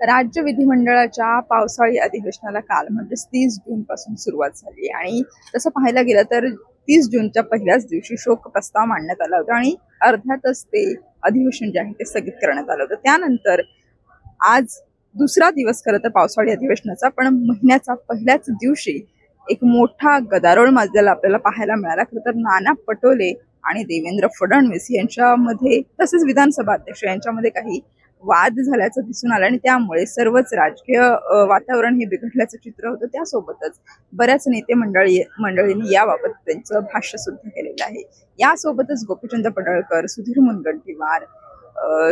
राज्य विधिमंडळाच्या पावसाळी अधिवेशनाला काल म्हणजेच तीस जून पासून सुरुवात झाली आणि तसं पाहायला गेलं तर तीस जूनच्या पहिल्याच दिवशी शोक प्रस्ताव मांडण्यात आला होता आणि अर्ध्यातच ते अधिवेशन जे आहे ते स्थगित करण्यात आलं होतं. त्यानंतर आज दुसरा दिवस खरं तर पावसाळी अधिवेशनाचा पण महिन्याचा पहिल्याच दिवशी एक मोठा गदारोळ माजलेला आपल्याला पाहायला मिळाला. खरं तर नाना पटोले आणि देवेंद्र फडणवीस यांच्यामध्ये तसेच विधानसभा अध्यक्ष यांच्यामध्ये काही वाद झाल्याचं दिसून आलं आणि त्यामुळे सर्वच राजकीय वातावरण हे बिघडल्याचं चित्र होतं त्यासोबतच बऱ्याच नेते मंडळी मंडळींनी याबाबत त्यांचं भाष्य सुद्धा केलेलं आहे. यासोबतच गोपीचंद पडळकर सुधीर मुनगंटीवार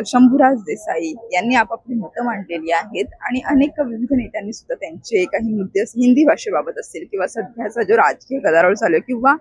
शंभूराज देसाई यांनी आपापली मतं मांडलेली आहेत आणि अनेक विविध नेत्यांनी सुद्धा त्यांचे काही मुद्दे हिंदी भाषेबाबत असतील किंवा सध्याचा जो राजकीय गदारोळ चालू आहे किंवा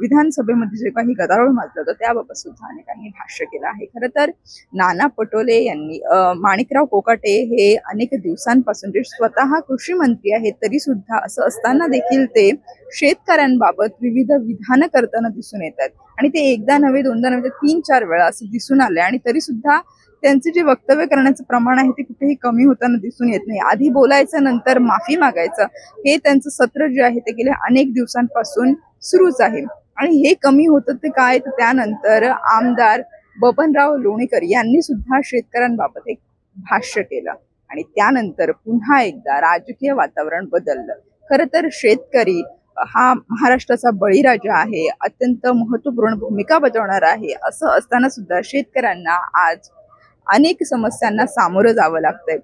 विधानसभेमध्ये जे काही गदारोळ माजलं होतं त्याबाबत सुद्धा अनेकांनी भाष्य केलं आहे. खरं तर नाना पटोले यांनी माणिकराव कोकाटे हे अनेक दिवसांपासून जे स्वतः कृषी मंत्री आहेत तरी सुद्धा असं असताना देखील ते शेतकऱ्यांबाबत विविध विधानं करताना दिसून येतात आणि ते एकदा नव्हे दोनदा नव्हे तर तीन चार वेळा असं दिसून आले आणि तरी सुद्धा त्यांचे जे वक्तव्य करण्याचं प्रमाण आहे ते कुठेही कमी होताना दिसून येत नाही. आधी बोलायचं नंतर माफी मागायचं हे त्यांचं सत्र जे आहे ते गेल्या अनेक दिवसांपासून सुरूच आहे. आणि हे कमी होतं ते काय? तर त्यानंतर आमदार बबनराव लोणीकर यांनी सुद्धा शेतकऱ्यांबाबत एक भाष्य केलं. आणि त्यानंतर पुन्हा एकदा राजकीय वातावरण बदललं. खरं तर शेतकरी हा महाराष्ट्राचा बळीराजा आहे अत्यंत महत्त्वपूर्ण भूमिका बजावणार आहे असं असताना सुद्धा शेतकऱ्यांना आज अनेक समस्यांना सामोरं जावं लागतंय.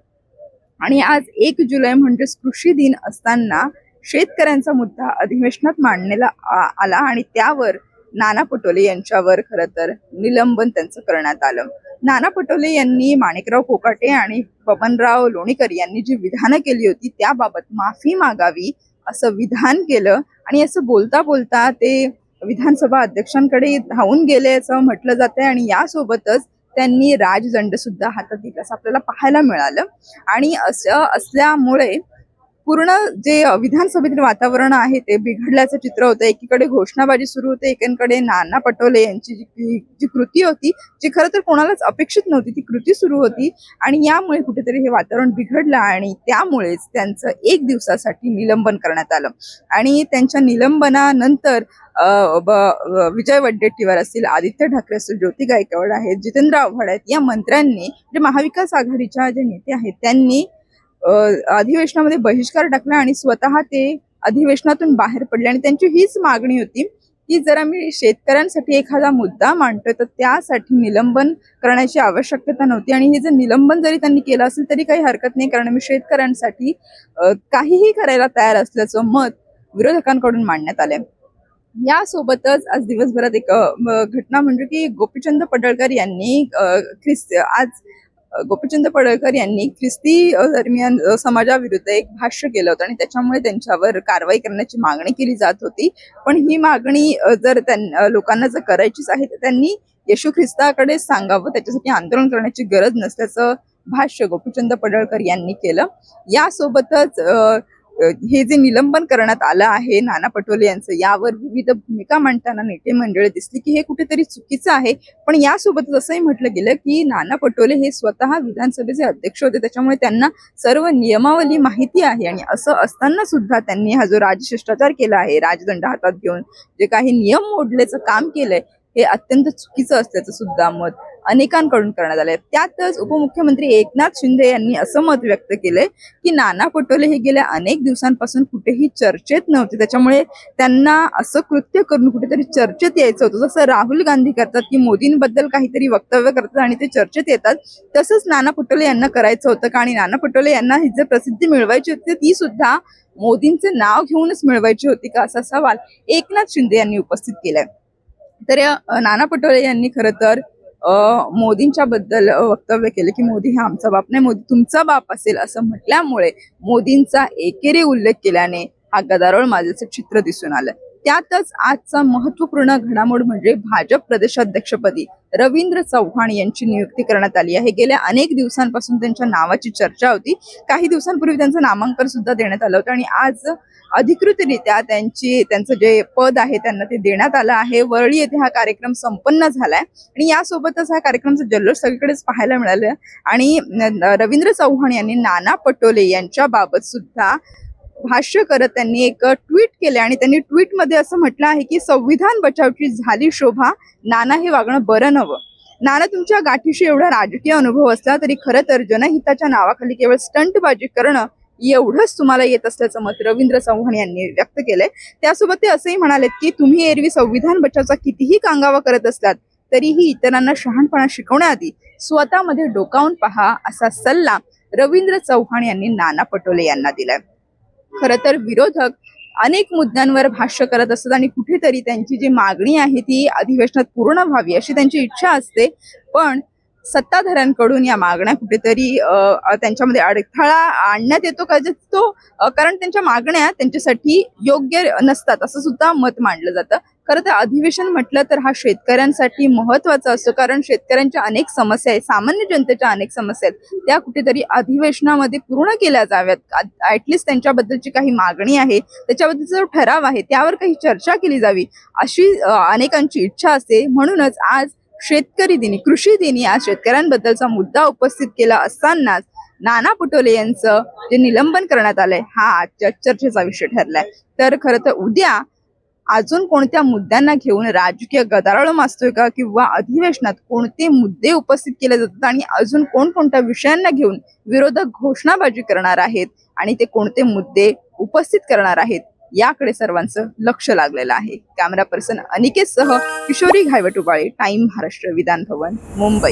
आणि आज एक जुलै म्हणजेच कृषी दिन असताना शेतकऱ्यांचा मुद्दा अधिवेशनात मांडण्याला आला आणि त्यावर नाना पटोले यांच्यावर खरं तर निलंबन त्यांचं करण्यात आलं. नाना पटोले यांनी माणिकराव कोकाटे आणि बबनराव लोणीकर यांनी जी विधानं केली होती त्याबाबत माफी मागावी असं विधान केलं आणि असं बोलता बोलता ते विधानसभा अध्यक्षांकडे धावून गेले असं म्हटलं जातंय आणि यासोबतच त्यांनी राजदंड सुद्धा हातात घेतला असं आपल्याला पाहायला मिळालं. आणि असं असल्यामुळे पूर्ण जे विधानसभेतील वातावरण आहे ते बिघडल्याचं चित्र होतं. एकीकडे घोषणाबाजी सुरू होते एकीकडे नाना पटोले यांची जी जी कृती होती जी खरं तर कोणालाच अपेक्षित नव्हती ती कृती सुरू होती आणि यामुळे कुठेतरी हे वातावरण बिघडलं आणि त्यामुळेच त्यांचं एक दिवसासाठी निलंबन करण्यात आलं. आणि त्यांच्या निलंबनानंतर विजय वड्डेट्टीवार असतील आदित्य ठाकरे असतील ज्योती गायकवाड आहेत जितेंद्र आव्हाड आहेत या मंत्र्यांनी जे महाविकास आघाडीच्या जे नेते आहेत त्यांनी अधिवेशनामध्ये बहिष्कार टाकला आणि स्वतः ते अधिवेशनातून बाहेर पडले आणि त्यांची हीच मागणी होती की जर आम्ही शेतकऱ्यांसाठी एखादा मुद्दा मांडतोय तर त्यासाठी निलंबन करण्याची आवश्यकता नव्हती. आणि हे जर निलंबन जरी त्यांनी केलं असेल तरी काही हरकत नाही कारण आम्ही शेतकऱ्यांसाठी काहीही करायला तयार असल्याचं मत विरोधकांकडून मांडण्यात आलंय. यासोबतच आज दिवसभरात एक घटना म्हणजे की गोपीचंद पडळकर यांनी ख्रिस्त आज गोपीचंद पडळकर यांनी ख्रिस्ती दरम्यान समाजाविरुद्ध एक भाष्य केलं होतं आणि त्याच्यामुळे त्यांच्यावर कारवाई करण्याची मागणी केली जात होती. पण ही मागणी जर त्यां लोकांना जर करायचीच आहे तर त्यांनी येशू ख्रिस्ताकडे सांगावं. त्याच्यासाठी आंदोलन करण्याची गरज नसल्याचं भाष्य गोपीचंद पडळकर यांनी केलं. यासोबतच हे जे निलंबन करण्यात आलं आहे नाना पटोले यांचं यावर विविध भूमिका मांडताना नेते मंडळी दिसली की हे कुठेतरी चुकीचं आहे. पण यासोबतच असंही म्हटलं गेलं की नाना पटोले हे स्वतः विधानसभेचे अध्यक्ष होते. त्याच्यामुळे त्यांना सर्व नियमावली माहिती आहे आणि असं असताना सुद्धा त्यांनी हा जो राजशिष्टाचार केला आहे राजदंड हातात घेऊन जे काही नियम मोडल्याचं काम केलंय हे अत्यंत चुकीचं असल्याचं सुद्धा मत अनेकांकडून करण्यात आले. त्यातच उपमुख्यमंत्री एकनाथ शिंदे यांनी असं मत व्यक्त केलंय की नाना पटोले हे गेल्या अनेक दिवसांपासून कुठेही चर्चेत नव्हते. त्याच्यामुळे त्यांना असं कृत्य करून कुठेतरी चर्चेत यायचं होतं. जसं राहुल गांधी करतात की मोदींबद्दल काहीतरी वक्तव्य करतात आणि ते चर्चेत येतात तसंच नाना पटोले यांना करायचं होतं का? आणि नाना पटोले यांना ही जर प्रसिद्धी मिळवायची होती ती सुद्धा मोदींचे नाव घेऊनच मिळवायची होती का? असा सवाल एकनाथ शिंदे यांनी उपस्थित केलाय. तर नाना पटोले यांनी खरं तर मोदींच्या बद्दल वक्तव्य केलं की मोदी हा आमचा बाप नाही मोदी तुमचा बाप असेल असं म्हटल्यामुळे मोदींचा एकेरी उल्लेख केल्याने हा गदारोळ माझ्याचं चित्र दिसून आलं. त्यातच आजचा महत्त्वपूर्ण घडामोड म्हणजे भाजप प्रदेशाध्यक्षपदी रवींद्र चव्हाण यांची नियुक्ती करण्यात आली आहे. गेल्या अनेक दिवसांपासून त्यांच्या नावाची चर्चा होती. काही दिवसांपूर्वी त्यांचं नामांकन सुद्धा देण्यात आलं होतं आणि आज अधिकृतरित्या त्यांची त्यांचं जे पद आहे त्यांना ते देण्यात आलं आहे. वरळी येथे हा कार्यक्रम संपन्न झालाय आणि यासोबतच हा कार्यक्रमचा जल्लोष सगळीकडेच पाहायला मिळालं. आणि रवींद्र चव्हाण यांनी नाना पटोले यांच्या बाबत सुद्धा भाष्य करत त्यांनी एक ट्विट केले आणि त्यांनी ट्विटमध्ये असं म्हटलं आहे की संविधान बचावची झाली शोभा नाना हे वागणं बरं नवं नाना तुमच्या गाठीशी एवढा राजकीय अनुभव असला तरी खरं तर जनहिताच्या नावाखाली केवळ स्टंटबाजी करणं एवढंच तुम्हाला येत असल्याचं मत रवींद्र चव्हाण यांनी व्यक्त केलंय. त्यासोबत ते असंही म्हणालेत की तुम्ही एरवी संविधान बचावचा कितीही कांगावा करत असलात तरीही इतरांना शहाणपणा शिकवण्याआधी स्वतःमध्ये डोकावून पहा असा सल्ला रवींद्र चव्हाण यांनी नाना पटोले यांना दिलाय. खरं तर विरोधक अनेक मुद्द्यांवर भाष्य करत असतात आणि कुठेतरी त्यांची जी मागणी आहे ती अधिवेशनात पूर्ण व्हावी अशी त्यांची इच्छा असते. पण सत्ताधाऱ्यांकडून या मागण्या कुठेतरी अ, त्यांच्यामध्ये अडथळा आणण्यात येतो का? तो कारण त्यांच्या मागण्या त्यांच्यासाठी योग्य नसतात असं सुद्धा मत मांडलं जातं. खरं तर अधिवेशन म्हटलं तर हा शेतकऱ्यांसाठी महत्त्वाचा असतो कारण शेतकऱ्यांच्या अनेक समस्या आहेत सामान्य जनतेच्या अनेक समस्या आहेत. त्या कुठेतरी अधिवेशनामध्ये पूर्ण केल्या जाव्यात. ॲटलिस्ट त्यांच्याबद्दलची काही मागणी आहे त्याच्याबद्दलचा जो ठराव आहे त्यावर काही चर्चा केली जावी अशी अनेकांची इच्छा असते. म्हणूनच आज शेतकरी दिनी कृषी दिनी आज शेतकऱ्यांबद्दलचा मुद्दा उपस्थित केला असतानाच नाना पटोले यांचं जे निलंबन करण्यात आलंय हा आजच्या चर्चेचा विषय ठरलाय. तर खरं तर उद्या अजून कोणत्या मुद्द्यांना घेऊन राजकीय गदारोळ माजतोय का किंवा अधिवेशनात कोणते मुद्दे उपस्थित केले जातात आणि अजून कोणकोणत्या विषयांना घेऊन विरोधक घोषणाबाजी करणार आहेत आणि ते कोणते मुद्दे उपस्थित करणार आहेत याकडे सर्वांचं लक्ष लागलेलं आहे. कॅमेरा पर्सन अनिकेत सह किशोरी घायवटुबाळे टाइम महाराष्ट्र विधान भवन मुंबई.